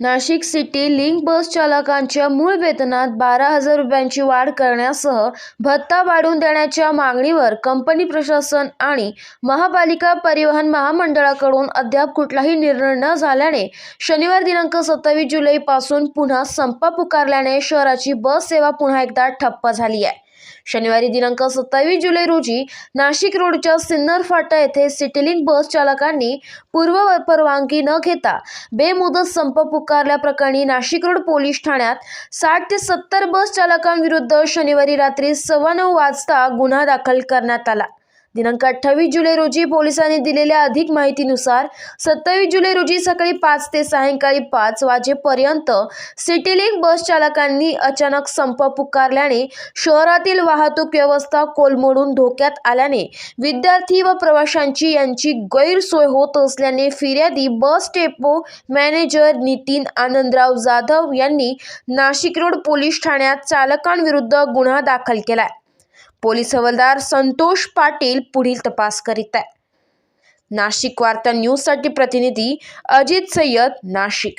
Nashik city link bus चालकांच्या मूळ वेतनात बारा हजार रुपयांची वाढ करण्यासह भत्ता वाढवून देण्याच्या मागणीवर कंपनी प्रशासन आणि महापालिका परिवहन महामंडळाकडून अद्याप कुठलाही निर्णय न झाल्याने शनिवार दिनांक सत्तावीस जुलैपासून पुन्हा संप पुकारल्याने शहराची बस सेवा पुन्हा एकदा ठप्प झाली आहे. शनिवारी दिनांक सत्तावीस जुलै रोजी नाशिक रोडच्या सिन्नर फाटा येथे सिटीलिंक बस चालकांनी पूर्व परवानगी न घेता बेमुदत संप पुकारल्याप्रकरणी नाशिक रोड पोलीस ठाण्यात साठ ते सत्तर बस चालकांविरुद्ध शनिवारी रात्री सव्वा नऊ वाजता गुन्हा दाखल करण्यात आला. दिनांक अठ्ठावीस जुलै रोजी पोलिसांनी दिलेल्या अधिक माहितीनुसार सत्तावीस जुलै रोजी सकाळी पाच ते सायंकाळी पाच वाजेपर्यंत सिटीलिंक बस चालकांनी अचानक संप पुकारल्याने शहरातील वाहतूक व्यवस्था कोलमडून धोक्यात आल्याने विद्यार्थी व प्रवाशांची यांची गैरसोय होत असल्याने फिर्यादी bus depot manager Nitin Anandrao Jadhav यांनी नाशिक रोड पोलीस ठाण्यात चालकांविरुद्ध गुन्हा दाखल केलाय. पोलीस हवालदार संतोष पाटील पुढील तपास करीत आहे नाशिक वार्ता न्यूजसाठी प्रतिनिधी अजित सय्यद नाशिक.